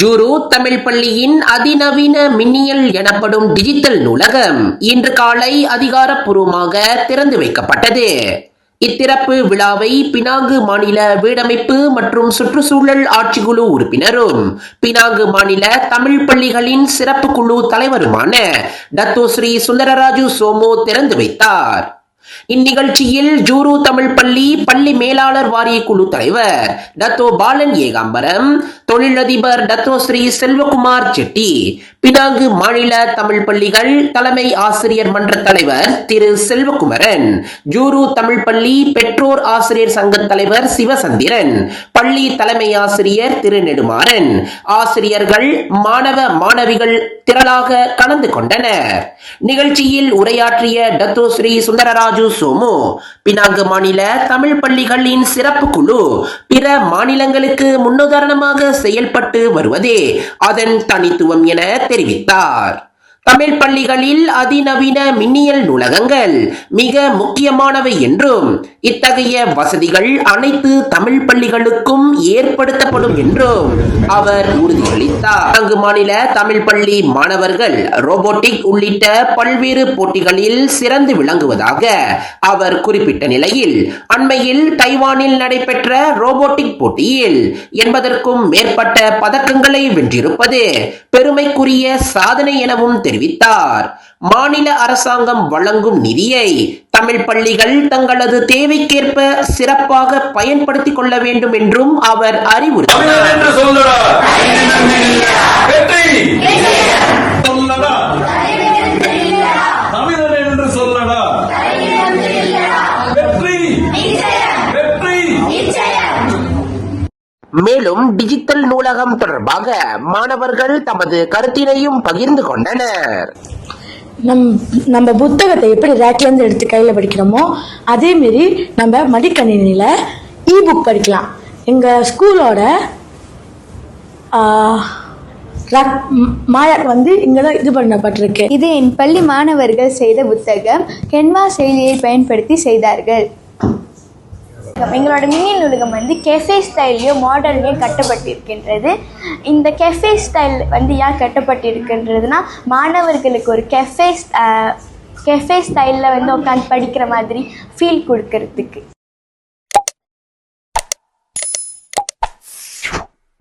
ஜூரு தமிழ் பள்ளியின் அதிநவீன மின்னியல் எனப்படும் டிஜிட்டல் நூலகம் இன்று காலை அதிகாரப்பூர்வமாக திறந்து வைக்கப்பட்டது. இத்திறப்பு விழாவை பினாங்கு மாநில வீடமைப்பு மற்றும் சுற்றுச்சூழல் ஆட்சிக்குழு உறுப்பினரும் பினாங்கு மாநில தமிழ் பள்ளிகளின் சிறப்பு குழு தலைவருமான டத்தோ ஸ்ரீ சுந்தரராஜு சோமோ திறந்து வைத்தார். இந்நிகழ்ச்சியில் ஜூரு தமிழ் பள்ளி பள்ளி மேலாளர் வாரிய குழு தலைவர் டத்தோ பாலன் ஏகாம்பரம் தொழிலதிபர் டத்தோ ஸ்ரீ செல்வகுமார் செட்டி பினாங்கு மாநில தமிழ் பள்ளிகள் தலைமை ஆசிரியர் மன்ற தலைவர் திரு செல்வகுமரன் ஜூரு தமிழ் பள்ளி பெற்றோர் ஆசிரியர் சங்க தலைவர் சிவசந்திரன் பள்ளி தலைமை ஆசிரியர் திரு நெடுமாறன் ஆசிரியர்கள் மாணவ மாணவிகள் திரளாக கலந்து கொண்டனர். நிகழ்ச்சியில் உரையாற்றிய டத்தோ ஸ்ரீ சுந்தரராஜ் சோமு பினாங்கு மாநில தமிழ் பள்ளிகளின் சிறப்பு குழு பிற மாநிலங்களுக்கு முன்னுதாரணமாக செயல்பட்டு வருவதே அதன் தனித்துவம் என தெரிவித்தார். தமிழ் பள்ளிகளில் அதிநவீன மின்னியல் நூலகங்கள் மிக முக்கியமானவை என்றும் இத்தகைய வசதிகள் அனைத்து தமிழ் பள்ளிகளுக்கும் ஏற்படுத்தப்படும் என்றும் அவர் உறுதியளித்தார். அங்கு மாநில தமிழ் பள்ளி மாணவர்கள் ரோபோட்டிக் உள்ளிட்ட பல்வேறு போட்டிகளில் சிறந்து விளங்குவதாக அவர் குறிப்பிட்ட நிலையில் அண்மையில் தைவானில் நடைபெற்ற ரோபோட்டிக் போட்டியில் என்பதற்கும் மேற்பட்ட பதக்கங்களை வென்றிருப்பது பெருமைக்குரிய சாதனை எனவும் தெரிவித்தார். மாநில அரசாங்கம் வழங்கும் நிதியை தமிழ் பள்ளிகள் தங்களது தேவைக்கேற்ப சிறப்பாக பயன்படுத்திக் கொள்ள வேண்டும் என்றும் அவர் அறிவுறுத்தினார். மேலும் டிஜிட்டல் நூலகம் தொடர்பாக மாணவர்கள் தமது கருத்தினையும் பகிர்ந்து கொண்டனர். நம் நம்ம புத்தகத்தை எப்படி ரேக்லேருந்து எடுத்து கையில் படிக்கிறோமோ அதேமாரி நம்ம மடிக்கணினியில் இ புக் படிக்கலாம் எங்கள் ஸ்கூலோட மாயா வந்து இங்கே தான் இது பண்ணப்பட்டிருக்கு. இது என் பள்ளி மாணவர்கள் செய்த புத்தகம் கென்வா செயலியை பயன்படுத்தி செய்தார்கள். எங்களோட மினி நூலகம் வந்து கெஃபே ஸ்டைல்லையும் மாடல்லையோ கட்டப்பட்டிருக்கின்றது. இந்த கெஃபே ஸ்டைல் வந்து ஏன் கட்டப்பட்டிருக்கின்றதுனா மாணவர்களுக்கு ஒரு கெஃபே கெஃபே ஸ்டைலில் வந்து உட்காந்து படிக்கிற மாதிரி ஃபீல் கொடுக்கறதுக்கு.